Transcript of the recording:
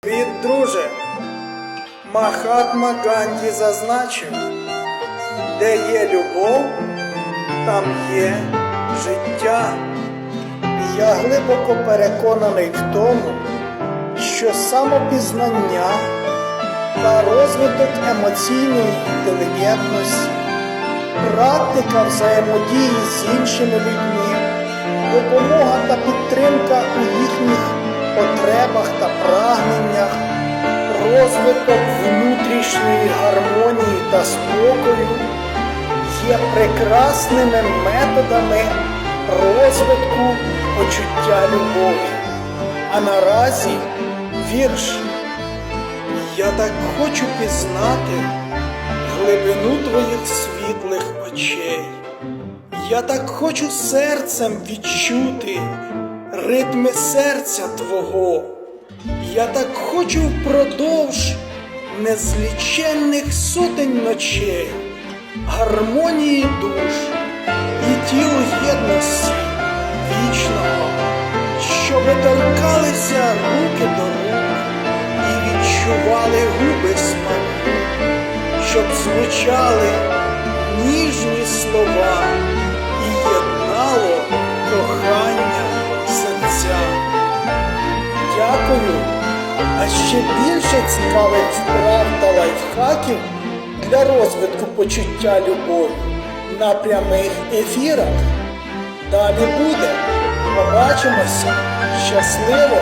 Привіт, друже. Махатма Ганді зазначив, де є любов, там є життя. Я глибоко переконаний в тому, що самопізнання та розвиток емоційної інтелігентності, практика взаємодії з іншими людьми, допомога та підтримка розвиток внутрішньої гармонії та спокою є прекрасними методами розвитку почуття любові. А наразі вірш Я так хочу пізнати глибину твоїх світлих очей. Я так хочу серцем відчути ритми серця Твого. Я так хочу впродовж незліченних сотень ночей, гармонії душ і тілу єдності вічного, щоби торкалися руки до рук і відчували губи смаку, щоб звучали Ще більше цікавих вправ та лайфхаків для розвитку почуття любові на прямих ефірах. Далі буде. Побачимося. Щасливо!